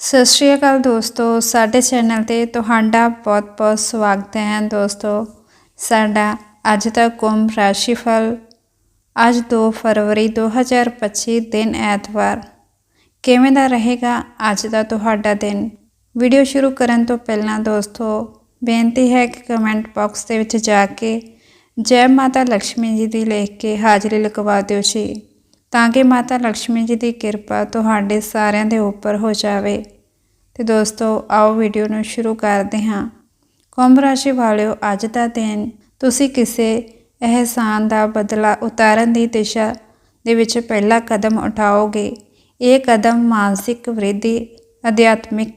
ਸਤਿ ਸ਼੍ਰੀ ਅਕਾਲ ਦੋਸਤੋ, ਸਾਡੇ ਚੈਨਲ ਤੇ ਤੁਹਾਡਾ ਬਹੁਤ-ਬਹੁਤ ਸਵਾਗਤ ਹੈ ਦੋਸਤੋ। ਸਾਡਾ ਅੱਜ ਦਾ ਕੁੰਭ ਰਾਸ਼ੀਫਲ ਅੱਜ 2 ਫਰਵਰੀ 2025 ਦਿਨ ਐਤਵਾਰ। ਕਿਵੇਂ ਦਾ ਰਹੇਗਾ ਅੱਜ ਦਾ ਤੁਹਾਡਾ ਦਿਨ? ਵੀਡੀਓ ਸ਼ੁਰੂ ਕਰਨ ਤੋਂ ਪਹਿਲਾਂ ਦੋਸਤੋ, ਬੇਨਤੀ ਹੈ ਕਿ ਕਮੈਂਟ ਬਾਕਸ ਦੇ ਵਿੱਚ ਜਾ ਕੇ ਜੈ ਮਾਤਾ ਲక్ష్ਮੀ ਜੀ ਦੀ ਲਿਖ ਕੇ ਹਾਜ਼ਰੀ ਲਗਵਾ ਦਿਓ ਜੀ। ਤਾਂ ਕਿ ਮਾਤਾ ਲక్ష్ਮੀ ਜੀ ਦੀ ਕਿਰਪਾ ਤੁਹਾਡੇ ਸਾਰਿਆਂ ਦੇ ਉੱਪਰ ਹੋ ਜਾਵੇ। ਤੇ ਦੋਸਤੋ, ਆਓ ਵੀਡੀਓ ਨੂੰ ਸ਼ੁਰੂ ਕਰਦੇ ਹਾਂ। ਕੁੰਭ ਰਾਸ਼ੀ ਵਾਲਿਓ, ਅੱਜ ਦਾ ਦਿਨ ਤੁਸੀਂ ਕਿਸੇ ਅਹਿਸਾਨ ਦਾ ਬਦਲਾ ਉਤਾਰਨ ਦੀ ਦਿਸ਼ਾ ਦੇ ਵਿੱਚ ਪਹਿਲਾ ਕਦਮ ਉਠਾਓਗੇ। ਇਹ ਕਦਮ ਮਾਨਸਿਕ ਵ੍ਰਿਧੀ, ਅਧਿਆਤਮਿਕ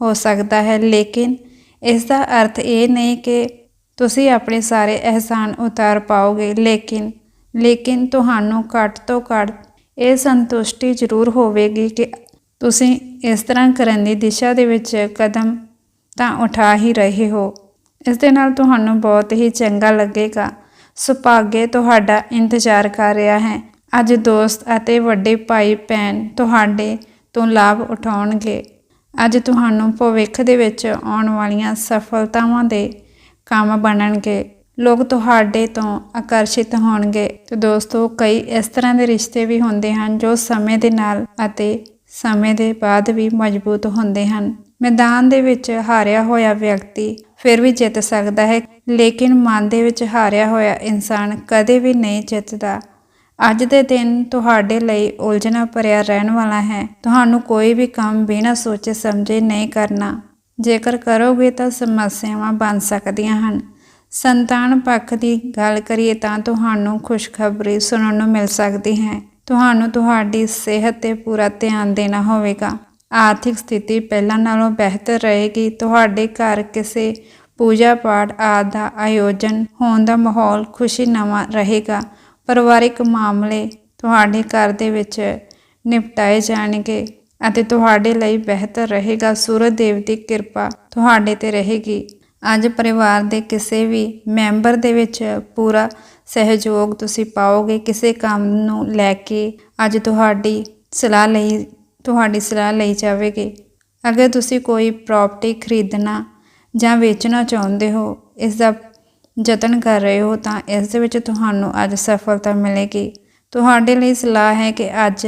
ਹੋ ਸਕਦਾ ਹੈ। ਲੇਕਿਨ ਇਸ ਦਾ ਅਰਥ ਇਹ ਨਹੀਂ ਕਿ ਤੁਸੀਂ ਆਪਣੇ ਸਾਰੇ ਅਹਿਸਾਨ ਉਤਾਰ ਪਾਓਗੇ। ਲੇਕਿਨ ਲੇਕਿਨ ਤੁਹਾਨੂੰ ਘੱਟ ਤੋਂ ਘੱਟ ਇਹ ਸੰਤੁਸ਼ਟੀ ਜ਼ਰੂਰ ਹੋਵੇਗੀ ਕਿ ਤੁਸੀਂ ਇਸ ਤਰ੍ਹਾਂ ਕਰਨ ਦੀ ਦਿਸ਼ਾ ਦੇ ਵਿੱਚ ਕਦਮ ਤਾਂ ਉਠਾ ਹੀ ਰਹੇ ਹੋ। ਇਸ ਦੇ ਨਾਲ ਤੁਹਾਨੂੰ ਬਹੁਤ ਹੀ ਚੰਗਾ ਲੱਗੇਗਾ। ਸੁਭਾਗੇ ਤੁਹਾਡਾ ਇੰਤਜ਼ਾਰ ਕਰ ਰਿਹਾ ਹੈ। ਅੱਜ ਦੋਸਤ ਅਤੇ ਵੱਡੇ ਭਾਈ ਭੈਣ ਤੁਹਾਡੇ ਤੋਂ ਲਾਭ ਉਠਾਉਣਗੇ। ਅੱਜ ਤੁਹਾਨੂੰ ਭਵਿੱਖ ਦੇ ਵਿੱਚ ਆਉਣ ਵਾਲੀਆਂ ਸਫਲਤਾਵਾਂ ਦੇ ਕੰਮ ਬਣਨਗੇ। ਲੋਕ ਤੁਹਾਡੇ ਤੋਂ ਆਕਰਸ਼ਿਤ ਹੋਣਗੇ। ਤੇ ਦੋਸਤੋ, ਕਈ ਇਸ ਤਰ੍ਹਾਂ ਦੇ ਰਿਸ਼ਤੇ ਵੀ ਹੁੰਦੇ ਹਨ ਜੋ ਸਮੇਂ ਦੇ ਨਾਲ ਅਤੇ ਸਮੇਂ ਦੇ ਬਾਅਦ ਵੀ ਮਜ਼ਬੂਤ ਹੁੰਦੇ ਹਨ। ਮੈਦਾਨ ਦੇ ਵਿੱਚ ਹਾਰਿਆ ਹੋਇਆ ਵਿਅਕਤੀ ਫਿਰ ਵੀ ਜਿੱਤ ਸਕਦਾ ਹੈ, ਲੇਕਿਨ ਮਨ ਦੇ ਵਿੱਚ ਹਾਰਿਆ ਹੋਇਆ ਇਨਸਾਨ ਕਦੇ ਵੀ ਨਹੀਂ ਜਿੱਤਦਾ। ਅੱਜ ਦੇ ਦਿਨ ਤੁਹਾਡੇ ਲਈ ਉਲਝਣਾ ਭਰਿਆ ਰਹਿਣ ਵਾਲਾ ਹੈ। ਤੁਹਾਨੂੰ ਕੋਈ ਵੀ ਕੰਮ ਬਿਨਾਂ ਸੋਚੇ ਸਮਝੇ ਨਹੀਂ ਕਰਨਾ। ਜੇਕਰ ਕਰੋਗੇ ਤਾਂ ਸਮੱਸਿਆਵਾਂ ਬਣ ਸਕਦੀਆਂ ਹਨ। ਸੰਤਾਨ ਪੱਖ ਦੀ ਗੱਲ ਕਰੀਏ ਤਾਂ ਤੁਹਾਨੂੰ ਖੁਸ਼ਖਬਰੀ ਸੁਣਨ ਨੂੰ ਮਿਲ ਸਕਦੀ ਹੈ। ਤੁਹਾਨੂੰ ਤੁਹਾਡੀ ਸਿਹਤ ਤੇ ਪੂਰਾ ਧਿਆਨ ਦੇਣਾ ਹੋਵੇਗਾ। ਆਰਥਿਕ ਸਥਿਤੀ ਪਹਿਲਾਂ ਨਾਲੋਂ ਬਿਹਤਰ ਰਹੇਗੀ। ਤੁਹਾਡੇ ਘਰ ਕਿਸੇ ਪੂਜਾ ਪਾਠ ਆਦਿ ਦਾ ਆਯੋਜਨ ਹੋਣ ਦਾ ਮਾਹੌਲ ਖੁਸ਼ੀ ਨਵਾਂ ਰਹੇਗਾ। ਪਰਿਵਾਰਿਕ ਮਾਮਲੇ ਤੁਹਾਡੇ ਘਰ ਦੇ ਵਿੱਚ ਨਿਪਟਾਏ ਜਾਣਗੇ ਅਤੇ ਤੁਹਾਡੇ ਲਈ ਬਿਹਤਰ ਰਹੇਗਾ। ਸੂਰਜ ਦੇਵ ਦੀ ਕਿਰਪਾ ਤੁਹਾਡੇ ਤੇ ਰਹੇਗੀ। ਅੱਜ ਪਰਿਵਾਰ ਦੇ ਕਿਸੇ ਵੀ ਮੈਂਬਰ ਦੇ ਵਿੱਚ ਪੂਰਾ ਸਹਿਯੋਗ ਤੁਸੀਂ ਪਾਓਗੇ, ਕਿਸੇ ਕੰਮ ਨੂੰ ਲੈ ਕੇ ਅੱਜ ਤੁਹਾਡੀ ਸਲਾਹ ਲਈ, ਤੁਹਾਡੀ ਸਲਾਹ ਲਈ ਜਾਵੇਗੀ। ਅਗਰ ਤੁਸੀਂ ਕੋਈ ਪ੍ਰਾਪਰਟੀ ਖਰੀਦਣਾ ਜਾਂ ਵੇਚਣਾ ਚਾਹੁੰਦੇ ਹੋ ਇਸ ਦਾ ਯਤਨ ਕਰ ਰਹੇ ਹੋ, ਤਾਂ ਇਸ ਦੇ ਵਿੱਚ ਤੁਹਾਨੂੰ ਅੱਜ ਸਫਲਤਾ ਮਿਲੇਗੀ। ਤੁਹਾਡੇ ਲਈ ਸਲਾਹ ਹੈ ਕਿ ਅੱਜ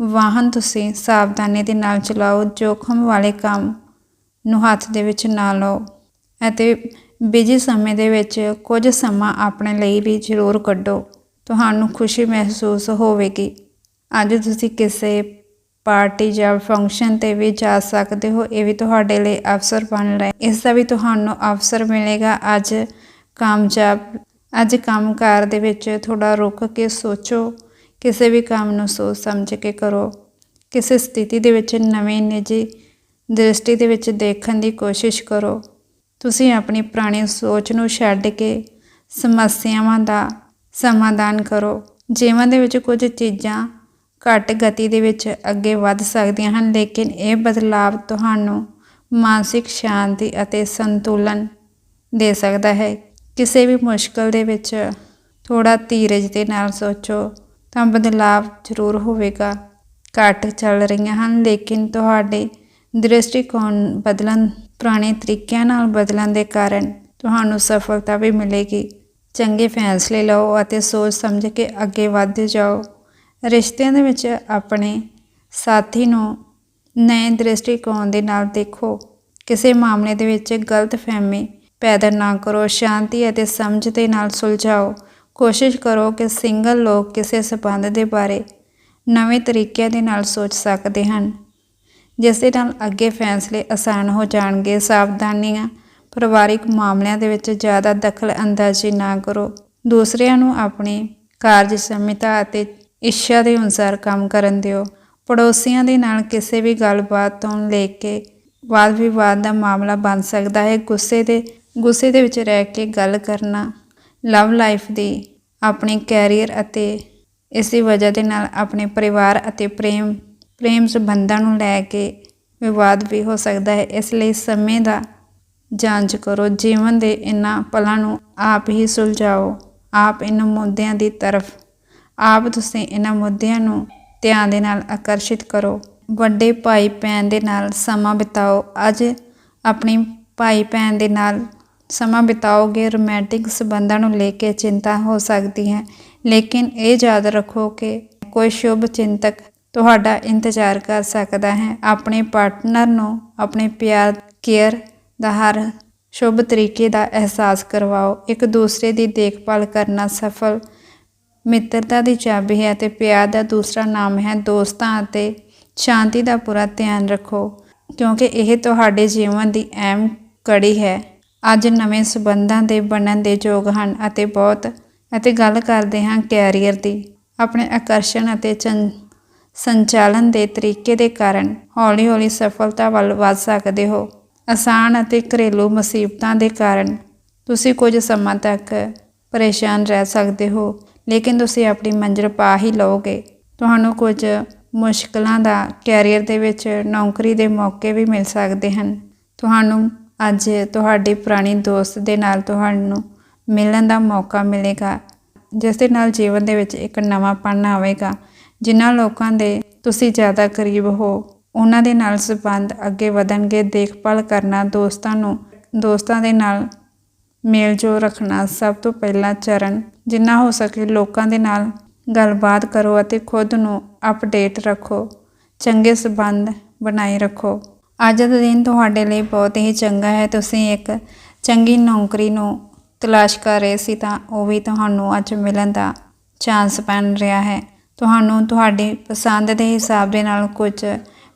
ਵਾਹਨ ਤੁਸੀਂ ਸਾਵਧਾਨੀ ਦੇ ਨਾਲ ਚਲਾਓ, ਜੋਖਮ ਵਾਲੇ ਕੰਮ ਨੂੰ ਹੱਥ ਦੇ ਵਿੱਚ ਨਾ ਲਓ। ਅਤੇ ਬਿਜ਼ੀ ਸਮੇਂ ਦੇ ਵਿੱਚ ਕੁਝ ਸਮਾਂ ਆਪਣੇ ਲਈ ਵੀ ਜ਼ਰੂਰ ਕੱਢੋ। ਤੁਹਾਨੂੰ ਖੁਸ਼ੀ ਮਹਿਸੂਸ ਹੋਵੇਗੀ। ਅੱਜ ਤੁਸੀਂ ਕਿਸੇ ਪਾਰਟੀ ਜਾਂ ਫੰਕਸ਼ਨ ਤੇ ਵੀ ਜਾ ਸਕਦੇ ਹੋ। ਇਹ ਵੀ ਤੁਹਾਡੇ ਲਈ ਅਵਸਰ ਬਣ ਰਿਹਾ। ਇਸ ਦਾ ਵੀ ਤੁਹਾਨੂੰ ਅਵਸਰ ਮਿਲੇਗਾ। ਅੱਜ ਕਾਮਯਾਬ, ਅੱਜ ਕੰਮਕਾਰ ਦੇ ਵਿੱਚ ਥੋੜਾ ਰੁਕ ਕੇ ਸੋਚੋ। ਕਿਸੇ ਵੀ ਕੰਮ ਨੂੰ ਸੋਚ ਸਮਝ ਕੇ ਕਰੋ। ਕਿਸੇ ਸਥਿਤੀ ਦੇ ਵਿੱਚ ਨਵੀਂ ਨਿੱਜੀ ਦ੍ਰਿਸ਼ਟੀ ਦੇ ਵਿੱਚ ਦੇਖਣ ਦੀ ਕੋਸ਼ਿਸ਼ ਕਰੋ। ਤੁਸੀਂ ਆਪਣੀ ਪੁਰਾਣੀ ਸੋਚ ਨੂੰ ਛੱਡ ਕੇ ਸਮੱਸਿਆਵਾਂ ਦਾ ਸਮਾਧਾਨ ਕਰੋ। ਜੀਵਨ ਦੇ ਵਿੱਚ ਕੁਝ ਚੀਜ਼ਾਂ ਘੱਟ ਗਤੀ ਦੇ ਵਿੱਚ ਅੱਗੇ ਵੱਧ ਸਕਦੀਆਂ ਹਨ, ਲੇਕਿਨ ਇਹ ਬਦਲਾਵ ਤੁਹਾਨੂੰ ਮਾਨਸਿਕ ਸ਼ਾਂਤੀ ਅਤੇ ਸੰਤੁਲਨ ਦੇ ਸਕਦਾ ਹੈ। ਕਿਸੇ ਵੀ ਮੁਸ਼ਕਲ ਦੇ ਵਿੱਚ ਥੋੜਾ ਧੀਰਜ ਦੇ ਨਾਲ ਸੋਚੋ, ਤਾਂ ਬਦਲਾਵ ਜ਼ਰੂਰ ਹੋਵੇਗਾ। ਘੱਟ ਚੱਲ ਰਹੀਆਂ ਹਨ, ਲੇਕਿਨ ਤੁਹਾਡੇ ਦ੍ਰਿਸ਼ਟੀਕੋਣ ਬਦਲਣ ਪੁਰਾਣੇ ਤਰੀਕਿਆਂ ਨਾਲ ਬਦਲਣ ਦੇ ਕਾਰਨ ਤੁਹਾਨੂੰ ਸਫਲਤਾ ਵੀ ਮਿਲੇਗੀ। ਚੰਗੇ ਫੈਸਲੇ ਲਓ ਅਤੇ ਸੋਚ ਸਮਝ ਕੇ ਅੱਗੇ ਵਧ ਜਾਓ। ਰਿਸ਼ਤਿਆਂ ਦੇ ਵਿੱਚ ਆਪਣੇ ਸਾਥੀ ਨੂੰ ਨਵੇਂ ਦ੍ਰਿਸ਼ਟੀਕੋਣ ਦੇ ਨਾਲ ਦੇਖੋ। ਕਿਸੇ ਮਾਮਲੇ ਦੇ ਵਿੱਚ ਗਲਤ ਗਲਤਫਹਿਮੀ ਪੈਦਾ ਨਾ ਕਰੋ। ਸ਼ਾਂਤੀ ਅਤੇ ਸਮਝ ਦੇ ਨਾਲ ਸੁਲਝਾਓ। ਕੋਸ਼ਿਸ਼ ਕਰੋ ਕਿ ਸਿੰਗਲ ਲੋਕ ਕਿਸੇ ਸਬੰਧ ਦੇ ਬਾਰੇ ਨਵੇਂ ਤਰੀਕਿਆਂ ਦੇ ਨਾਲ ਸੋਚ ਸਕਦੇ ਹਨ। ਜਿਸ ਦੇ ਨਾਲ ਅੱਗੇ ਫੈਸਲੇ ਆਸਾਨ ਹੋ ਜਾਣਗੇ, ਸਾਵਧਾਨੀਆਂ ਪਰਿਵਾਰਿਕ ਮਾਮਲਿਆਂ ਦੇ ਵਿੱਚ ਜ਼ਿਆਦਾ ਦਖਲ ਅੰਦਾਜ਼ੀ ਨਾ ਕਰੋ। ਦੂਸਰਿਆਂ ਨੂੰ ਆਪਣੀ ਕਾਰਜ ਸਮਿਤਾ ਅਤੇ ਇੱਛਾ ਦੇ ਅਨੁਸਾਰ ਕੰਮ ਕਰਨ ਦਿਓ। ਪੜੋਸੀਆਂ ਦੇ ਨਾਲ ਕਿਸੇ ਵੀ ਗੱਲਬਾਤ ਤੋਂ ਲੈ ਕੇ ਵਾਦ ਵਿਵਾਦ ਦਾ ਮਾਮਲਾ ਬਣ ਸਕਦਾ ਹੈ। ਗੁੱਸੇ ਦੇ ਗੁੱਸੇ ਦੇ ਵਿੱਚ ਰਹਿ ਕੇ ਗੱਲ ਕਰਨਾ ਲਵ ਲਾਈਫ ਦੀ ਆਪਣੀ ਕੈਰੀਅਰ ਅਤੇ ਇਸ ਵਜ੍ਹਾ ਦੇ ਨਾਲ ਆਪਣੇ ਪਰਿਵਾਰ ਅਤੇ ਪ੍ਰੇਮ ਪ੍ਰੇਮ ਸੰਬੰਧਾਂ ਨੂੰ ਲੈ ਕੇ ਵਿਵਾਦ ਵੀ ਹੋ ਸਕਦਾ ਹੈ। ਇਸ ਲਈ ਸਮੇਂ ਦਾ ਜਾਂਚ ਕਰੋ। ਜੀਵਨ ਦੇ ਇਨ੍ਹਾਂ ਪਲਾਂ ਨੂੰ ਆਪ ਹੀ ਸੁਲਝਾਓ। ਆਪ ਇਹਨਾਂ ਮੁੱਦਿਆਂ ਦੀ ਤਰਫ, ਆਪ ਤੁਸੀਂ ਇਹਨਾਂ ਮੁੱਦਿਆਂ ਨੂੰ ਧਿਆਨ ਦੇ ਨਾਲ ਆਕਰਸ਼ਿਤ ਕਰੋ। ਵੱਡੇ ਭਾਈ ਭੈਣ ਦੇ ਨਾਲ ਸਮਾਂ ਬਿਤਾਓ। ਅੱਜ ਆਪਣੀ ਭਾਈ ਭੈਣ ਦੇ ਨਾਲ ਸਮਾਂ ਬਿਤਾਓਗੇ, ਰੋਮਾਂਟਿਕ ਸਬੰਧਾਂ ਨੂੰ ਲੈ ਕੇ ਚਿੰਤਾ ਹੋ ਸਕਦੀ ਹੈ। ਲੇਕਿਨ ਇਹ ਯਾਦ ਰੱਖੋ ਕਿ ਕੋਈ ਸ਼ੁਭ ਚਿੰਤਕ ਤੁਹਾਡਾ ਇੰਤਜ਼ਾਰ ਕਰ ਸਕਦਾ ਹੈ। ਆਪਣੇ ਪਾਰਟਨਰ ਨੂੰ ਆਪਣੇ ਪਿਆਰ, ਕੇਅਰ ਦਾ ਹਰ ਸ਼ੁਭ ਤਰੀਕੇ ਦਾ ਅਹਿਸਾਸ ਕਰਵਾਓ। ਇੱਕ ਦੂਸਰੇ ਦੀ ਦੇਖਭਾਲ ਕਰਨਾ ਸਫਲ, ਮਿੱਤਰਤਾ ਦੀ ਚਾਬੀ ਹੈ ਅਤੇ ਪਿਆਰ ਦਾ ਦੂਸਰਾ ਨਾਮ ਹੈ ਦੋਸਤਾਂ ਅਤੇ ਸ਼ਾਂਤੀ ਦਾ ਪੂਰਾ ਧਿਆਨ ਰੱਖੋ, ਕਿਉਂਕਿ ਇਹ ਤੁਹਾਡੇ ਜੀਵਨ ਦੀ ਅਹਿਮ ਕੜੀ ਹੈ। ਅੱਜ ਨਵੇਂ ਸਬੰਧਾਂ ਦੇ ਬਣਨ ਦੇ ਯੋਗ ਹਨ ਅਤੇ ਬਹੁਤ, ਅਤੇ ਗੱਲ ਕਰਦੇ ਹਾਂ ਕੈਰੀਅਰ ਦੀ। ਆਪਣੇ ਆਕਰਸ਼ਣ ਅਤੇ ਚੰ ਸੰਚਾਲਨ ਦੇ ਤਰੀਕੇ ਦੇ ਕਾਰਨ ਹੌਲੀ-ਹੌਲੀ ਸਫਲਤਾ ਵੱਲ ਵੱਧ ਸਕਦੇ ਹੋ। ਆਸਾਨ ਅਤੇ ਘਰੇਲੂ ਮੁਸੀਬਤਾਂ ਦੇ ਕਾਰਨ ਤੁਸੀਂ ਕੁਝ ਸਮਾਂ ਤੱਕ ਪਰੇਸ਼ਾਨ ਰਹਿ ਸਕਦੇ ਹੋ, ਲੇਕਿਨ ਤੁਸੀਂ ਆਪਣੀ ਮੰਜ਼ਿਲ ਪਾ ਹੀ ਲਓਗੇ। ਤੁਹਾਨੂੰ ਕੁਝ ਮੁਸ਼ਕਲਾਂ ਦਾ ਕੈਰੀਅਰ ਦੇ ਵਿੱਚ ਨੌਕਰੀ ਦੇ ਮੌਕੇ ਵੀ ਮਿਲ ਸਕਦੇ ਹਨ। ਤੁਹਾਨੂੰ ਅੱਜ ਤੁਹਾਡੀ ਪੁਰਾਣੀ ਦੋਸਤ ਦੇ ਨਾਲ ਤੁਹਾਨੂੰ ਮਿਲਣ ਦਾ ਮੌਕਾ ਮਿਲੇਗਾ, ਜਿਸ ਦੇ ਨਾਲ ਜੀਵਨ ਦੇ ਵਿੱਚ ਇੱਕ ਨਵਾਂਪਨ ਆਵੇਗਾ। ਜਿਨ੍ਹਾਂ ਲੋਕਾਂ ਦੇ ਤੁਸੀਂ ਜ਼ਿਆਦਾ ਕਰੀਬ ਹੋ, ਉਹਨਾਂ ਦੇ ਨਾਲ ਸੰਬੰਧ ਅੱਗੇ ਵਧਣਗੇ, ਦੇਖਭਾਲ ਕਰਨਾ, ਦੋਸਤਾਂ ਨੂੰ, ਦੋਸਤਾਂ ਦੇ ਨਾਲ ਮੇਲ ਜੋਲ ਰੱਖਣਾ ਸਭ ਤੋਂ ਪਹਿਲਾ ਚਰਨ ਜਿੰਨਾ ਹੋ ਸਕੇ ਲੋਕਾਂ ਦੇ ਨਾਲ ਗੱਲਬਾਤ ਕਰੋ ਅਤੇ ਖੁਦ ਨੂੰ ਅਪਡੇਟ ਰੱਖੋ, ਚੰਗੇ ਸਬੰਧ ਬਣਾਈ ਰੱਖੋ। ਅੱਜ ਦਾ ਦਿਨ ਤੁਹਾਡੇ ਲਈ ਬਹੁਤ ਹੀ ਚੰਗਾ ਹੈ। ਤੁਸੀਂ ਇੱਕ ਚੰਗੀ ਨੌਕਰੀ ਨੂੰ ਤਲਾਸ਼ ਕਰ ਰਹੇ ਸੀ ਤਾਂ ਉਹ ਵੀ ਤੁਹਾਨੂੰ ਅੱਜ ਮਿਲਣ ਦਾ ਚਾਂਸ ਬਣ ਰਿਹਾ ਹੈ। ਤੁਹਾਨੂੰ ਤੁਹਾਡੀ ਪਸੰਦ ਦੇ ਹਿਸਾਬ ਦੇ ਨਾਲ ਕੁਝ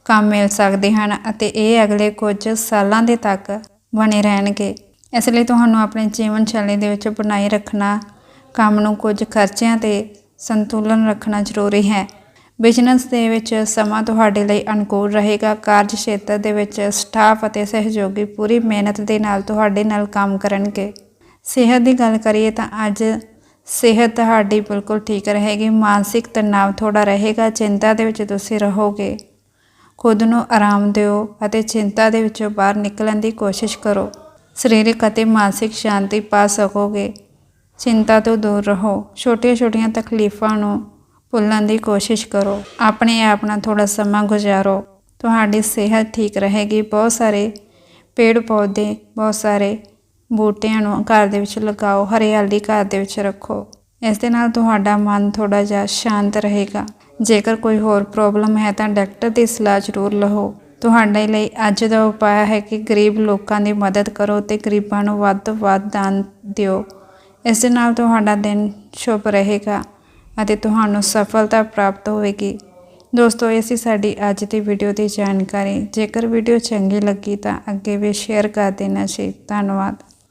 ਕੰਮ ਮਿਲ ਸਕਦੇ ਹਨ ਅਤੇ ਇਹ ਅਗਲੇ ਕੁਝ ਸਾਲਾਂ ਦੇ ਤੱਕ ਬਣੇ ਰਹਿਣਗੇ। ਇਸ ਲਈ ਤੁਹਾਨੂੰ ਆਪਣੇ ਜੀਵਨ ਸ਼ੈਲੀ ਦੇ ਵਿੱਚ ਬਣਾਈ ਰੱਖਣਾ, ਕੰਮ ਨੂੰ ਕੁਝ ਖਰਚਿਆਂ ਤੇ ਸੰਤੁਲਨ ਰੱਖਣਾ ਜ਼ਰੂਰੀ ਹੈ। ਬਿਜ਼ਨਸ ਦੇ ਵਿੱਚ ਸਮਾਂ ਤੁਹਾਡੇ ਲਈ ਅਨੁਕੂਲ ਰਹੇਗਾ। ਕਾਰਜ ਖੇਤਰ ਦੇ ਵਿੱਚ ਸਟਾਫ ਅਤੇ ਸਹਿਯੋਗੀ ਪੂਰੀ ਮਿਹਨਤ ਦੇ ਨਾਲ ਤੁਹਾਡੇ ਨਾਲ ਕੰਮ ਕਰਨਗੇ। ਸਿਹਤ ਦੀ ਗੱਲ ਕਰੀਏ ਤਾਂ ਅੱਜ ਸਿਹਤ ਤੁਹਾਡੀ ਬਿਲਕੁਲ ਠੀਕ ਰਹੇਗੀ, ਮਾਨਸਿਕ ਤਣਾਅ ਥੋੜਾ ਰਹੇਗਾ, ਚਿੰਤਾ ਦੇ ਵਿੱਚ ਤੁਸੀਂ ਰਹੋਗੇ। ਖੁਦ ਨੂੰ ਆਰਾਮ ਦਿਓ ਅਤੇ ਚਿੰਤਾ ਦੇ ਵਿੱਚੋਂ ਬਾਹਰ ਨਿਕਲਣ ਦੀ ਕੋਸ਼ਿਸ਼ ਕਰੋ। ਸਰੀਰਕ ਅਤੇ ਮਾਨਸਿਕ ਸ਼ਾਂਤੀ ਪਾ ਸਕੋਗੇ। ਚਿੰਤਾ ਤੋਂ ਦੂਰ ਰਹੋ। ਛੋਟੀਆਂ-ਛੋਟੀਆਂ ਤਕਲੀਫਾਂ ਨੂੰ ਭੁੱਲਣ ਦੀ ਕੋਸ਼ਿਸ਼ ਕਰੋ। ਆਪਣੇ ਆਪ ਨਾਲ ਥੋੜਾ ਸਮਾਂ ਗੁਜ਼ਾਰੋ। ਤੁਹਾਡੀ ਸਿਹਤ ਠੀਕ ਰਹੇਗੀ। ਬਹੁਤ ਸਾਰੇ ਪੇੜ ਪੌਦੇ ਬਹੁਤ ਸਾਰੇ ਬੂਟਿਆਂ ਨੂੰ ਘਰ ਦੇ ਵਿੱਚ ਲਗਾਓ, ਹਰਿਆਲੀ ਘਰ ਦੇ ਵਿੱਚ ਰੱਖੋ। ਇਸ ਦੇ ਨਾਲ ਤੁਹਾਡਾ ਮਨ ਥੋੜਾ ਜਿਹਾ ਸ਼ਾਂਤ ਰਹੇਗਾ। ਜੇਕਰ ਕੋਈ ਹੋਰ ਪ੍ਰੋਬਲਮ ਹੈ ਤਾਂ ਡਾਕਟਰ ਦੀ ਸਲਾਹ ਜ਼ਰੂਰ ਲਓ। ਤੁਹਾਡੇ ਲਈ ਅੱਜ ਦਾ ਉਪਾਅ ਹੈ ਕਿ ਗਰੀਬ ਲੋਕਾਂ ਦੀ ਮਦਦ ਕਰੋ ਤੇ ਗਰੀਬਾਂ ਨੂੰ ਵੱਧ ਤੋਂ ਵੱਧ ਦਾਨ ਦਿਓ। ਇਸ ਦੇ ਨਾਲ ਤੁਹਾਡਾ ਦਿਨ ਸ਼ੁਭ ਰਹੇਗਾ ਅਤੇ ਤੁਹਾਨੂੰ ਸਫਲਤਾ ਪ੍ਰਾਪਤ ਹੋਵੇਗੀ। ਦੋਸਤੋ, ਇਹ ਸੀ ਸਾਡੀ ਅੱਜ ਦੀ ਵੀਡੀਓ ਦੀ ਜਾਣਕਾਰੀ। ਜੇਕਰ ਵੀਡੀਓ ਚੰਗੀ ਲੱਗੀ ਤਾਂ ਅੱਗੇ ਵੀ ਸ਼ੇਅਰ ਕਰ ਦੇਣਾ ਜੀ। ਧੰਨਵਾਦ।